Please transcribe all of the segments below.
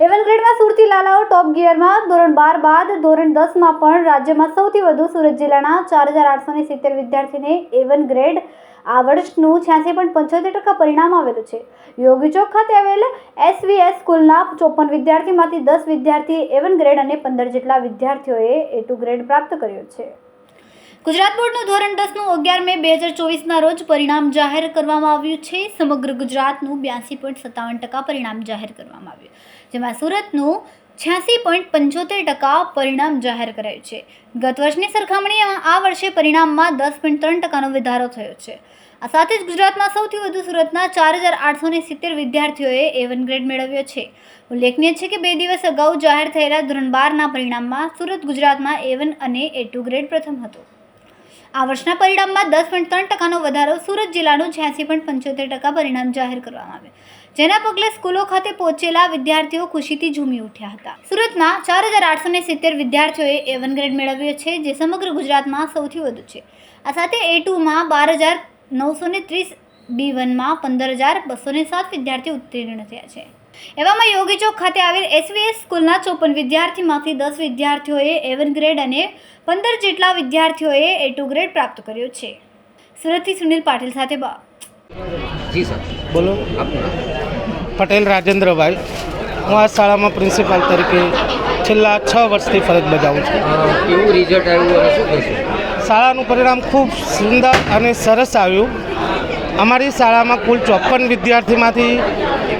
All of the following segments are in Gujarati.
એવન ગ્રેડમાં સુરતી લાલાઓ ટોપ ગિયરમાં ધોરણ બાર બાદ ધોરણ દસમાં પણ રાજ્યમાં સૌથી વધુ સુરત જિલ્લાના ચાર હજાર આઠસો ને સિત્તેર વિદ્યાર્થીને એવન ગ્રેડ આ વર્ષનું છ્યાસી પોઈન્ટ પંચોતેર ટકા પરિણામ આવેલું છે. યોગી ચોક ખાતે આવેલ એસવીએસ સ્કૂલના ચોપન વિદ્યાર્થીમાંથી દસ વિદ્યાર્થી એવન ગ્રેડ અને પંદર જેટલા વિદ્યાર્થીઓએ એ ટુ ગ્રેડ પ્રાપ્ત કર્યો છે. ગુજરાત બોર્ડનું ધોરણ દસનું અગિયાર મે બે હજાર ચોવીસના રોજ પરિણામ જાહેર કરવામાં આવ્યું છે. સમગ્ર ગુજરાતનું બ્યાસી પોઈન્ટ સત્તાવન ટકા પરિણામ જાહેર કરવામાં આવ્યું. જેમાં સુરતનું છ્યાસી પોઈન્ટ પંચોતેર ટકા પરિણામ જાહેર કરાયું છે. ગત વર્ષની સરખામણીમાં આ વર્ષે પરિણામમાં દસ પોઈન્ટ ત્રણ ટકાનો વધારો થયો છે. આ સાથે જ ગુજરાતમાં સૌથી વધુ સુરતના ચાર હજાર આઠસો ને સિત્તેર વિદ્યાર્થીઓએ એ વન ગ્રેડ મેળવ્યો છે. ઉલ્લેખનીય છે કે બે દિવસ અગાઉ જાહેર થયેલા ધોરણ બારના પરિણામમાં સુરત ગુજરાતમાં એ વન અને એ ટુ ગ્રેડ પ્રથમ હતો. આ વર્ષના પરિણામમાં દસ પોઈન્ટ ત્રણ ટકાનો વધારો સુરત જિલ્લાનું છ્યાસી પોઈન્ટ પંચોતેર ટકા પરિણામ જાહેર કરવામાં આવ્યું. જેના પગલે સ્કૂલો ખાતે પહોંચેલા વિદ્યાર્થીઓ ખુશીથી ઝૂમી ઉઠ્યા હતા. સુરતમાં ચાર હજાર આઠસો ને સિત્તેર વિદ્યાર્થીઓએ એ વન ગ્રેડ મેળવ્યો છે, જે સમગ્ર ગુજરાતમાં સૌથી વધુ છે. આ સાથે એ ટુમાં બાર હજાર નવસો ને ત્રીસ બી વનમાં પંદર હજાર બસો સાત વિદ્યાર્થીઓ ઉત્તીર્ણ થયા છે. એવામાં યોગી ચોક ખાતે આવેલ એસવીએસ સ્કૂલના ચોપન વિદ્યાર્થીમાંથી દસ વિદ્યાર્થીઓએ એવન ગ્રેડ અને પંદર જેટલા વિદ્યાર્થીઓએ એ ટુ ગ્રેડ પ્રાપ્ત કર્યો છે. સુરતથી સુનિલ પાટીલ સાથે બા જી સર. બોલો. પટેલ રાજેન્દ્રભાઈ. હું આ શાળામાં પ્રિન્સિપાલ તરીકે છેલ્લા છ વર્ષથી ફરજ બજાવું છું. કેવું રિઝલ્ટ આવ્યું અને શું કહેશો શાળાનું પરિણામ ખૂબ સુંદર અને સરસ આવ્યું. અમારી શાળામાં કુલ ચોપન વિદ્યાર્થીમાંથી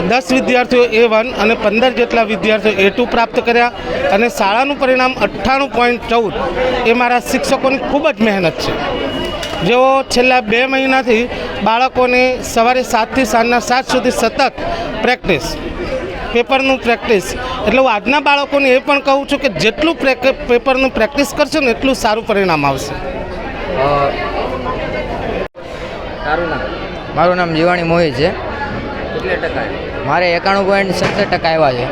દસ વિદ્યાર્થીઓ એ વન અને પંદર જેટલા વિદ્યાર્થીઓ એ ટુ પ્રાપ્ત કર્યા અને શાળાનું પરિણામ અઠ્ઠાણું પોઈન્ટ ચૌદ એ મારા શિક્ષકોની ખૂબ જ મહેનત છે. જેઓ છેલ્લા બે મહિનાથી બાળકોને સવારે સાતથી સાંજના સાત સુધી સતત પ્રેક્ટિસ પેપરનું પ્રેક્ટિસ એટલે હું આજના બાળકોને એ પણ કહું છું કે જેટલું પેપરનું પ્રેક્ટિસ કરશો ને એટલું સારું પરિણામ આવશે. મારું નામ જીવાણી મોહી છે. કેટલા ટકા મારે એકાણું પોઈન્ટ સત્તર ટકા આવ્યા છે.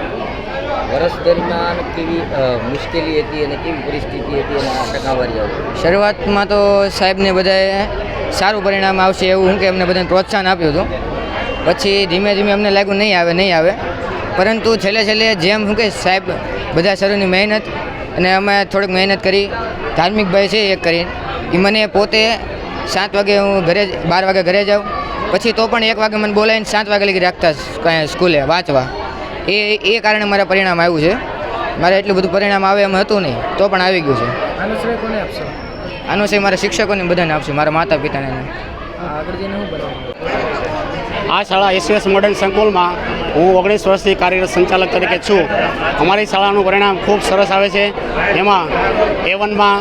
વર્ષ દરમિયાન કેવી મુશ્કેલી હતી અને કેવી પરિસ્થિતિ હતી અને ટકાવારી આવી શરૂઆતમાં તો સાહેબને બધાએ સારું પરિણામ આવશે એવું હું કે અમને બધાને પ્રોત્સાહન આપ્યું હતું. પછી ધીમે ધીમે અમને લાગ્યું નહીં આવે નહીં આવે. પરંતુ છેલ્લે છેલ્લે જેમ શું કે સાહેબ બધા સરોની મહેનત અને અમે થોડીક મહેનત કરી ધાર્મિક ભાઈ છે એક કરી એ મને પોતે સાત વાગે હું ઘરે બાર વાગે ઘરે જાઉં. પછી તો પણ એક વાગે મને બોલાવીને સાત વાગે લગી રાખતા કાંઈ સ્કૂલે વાંચવા. એ એ કારણે મારા પરિણામ આવ્યું છે. મારે એટલું બધું પરિણામ આવે એમ હતું નહીં તો પણ આવી ગયું છે. આનો શ્રેય મારા શિક્ષકોને બધાને આપશું મારા માતા પિતાને આ શાળા એસવીએસ મોડર્ન સંકુલમાં હું ઓગણીસ વર્ષથી કાર્યરત સંચાલક તરીકે છું. અમારી શાળાનું પરિણામ ખૂબ સરસ આવે છે. એમાં એ વનમાં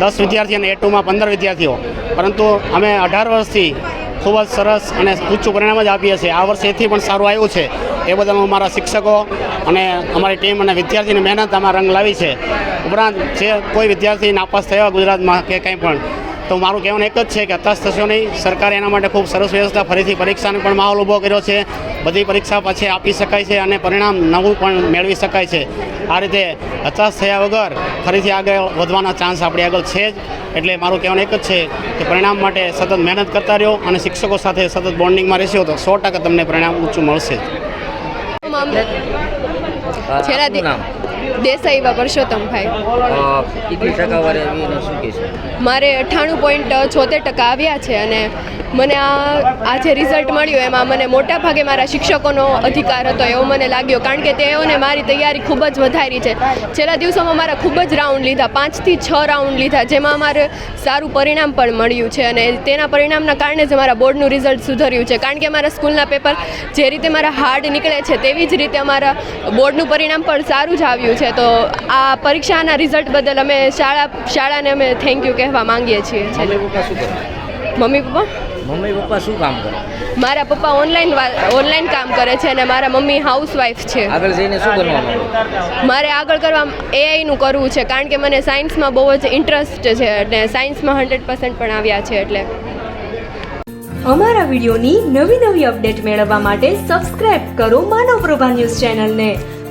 દસ વિદ્યાર્થી અને એ ટુમાં પંદર વિદ્યાર્થીઓ. પરંતુ અમે અઢાર વર્ષથી ખૂબ જ સરસ અને ઊંચું પરિણામ જ આપીએ છીએ. આ વર્ષે એથી પણ સારું આવ્યું છે. એ બદલ હું મારા શિક્ષકો અને અમારી ટીમ અને વિદ્યાર્થીની મહેનત આમાં રંગ લાવી છે. ઉપરાંત જે કોઈ વિદ્યાર્થી નાપાસ થયા ગુજરાતમાં કે કંઈ પણ, તો મારું કહેવાનું એક જ છે કે હતાશ થશો નહીં. સરકારે એના માટે ખૂબ સરસ વ્યવસ્થા ફરીથી પરીક્ષાનો પણ માહોલ ઊભો કર્યો છે. બધી પરીક્ષા પછી આપી શકાય છે અને પરિણામ નવું પણ મેળવી શકાય છે. આ રીતે હતાશ થયા વગર ફરીથી આગળ વધવાના ચાન્સ આપણી આગળ છે જ. એટલે મારું કહેવાનું એક જ છે કે પરિણામ માટે સતત મહેનત કરતા રહ્યો અને શિક્ષકો સાથે સતત બોન્ડિંગમાં રહેશો તો સો ટકા તમને પરિણામ ઊંચું મળશે. જ દેસાઈ એવા પરસોત્તમભાઈ મારે અઠ્ઠાણું પોઈન્ટ છોતેર ટકા આવ્યા છે અને મને આ આ જે રિઝલ્ટ મળ્યું એમાં મને મોટા ભાગે મારા શિક્ષકોનો અધિકાર હતો એવો મને લાગ્યો કારણ કે તેઓને મારી તૈયારી ખૂબ જ વધારી છે. છેલ્લા દિવસોમાં મારા ખૂબ જ રાઉન્ડ લીધા પાંચથી છ રાઉન્ડ લીધા જેમાં મારે સારું પરિણામ પણ મળ્યું છે અને તેના પરિણામના કારણે જ અમારા બોર્ડનું રિઝલ્ટ સુધર્યું છે. કારણ કે અમારા સ્કૂલના પેપર જે રીતે મારા હાર્ડ નીકળે છે તેવી જ રીતે અમારા બોર્ડનું પરિણામ પણ સારું જ આવ્યું છે. તો આ પરીક્ષાના રિઝલ્ટ બદલ અમે શાળા શાળાને અમે થેન્ક યુ કહેવા માંગીએ છીએ. મમ્મી પપ્પા શું કરે? Mummy papa? મમ્મી પપ્પા શું કામ કરે? મારા પપ્પા ઓનલાઈન ઓનલાઈન કામ કરે છે અને મારા મમ્મી હાઉસવાઈફ છે. આગળ જઈને શું બનવાનું મારે આગળ કરવા એઆઈનું કરવું છે કારણ કે મને સાયન્સમાં બહુ જ ઇન્ટરેસ્ટ છે અને સાયન્સમાં હંડ્રેડ પર્સન્ટ પણ આવ્યા છે એટલે. અમારા વિડીયોની નવી નવી અપડેટ મેળવવા માટે સબસ્ક્રાઇબ કરો માનવ પ્રભા ન્યૂઝ ચેનલને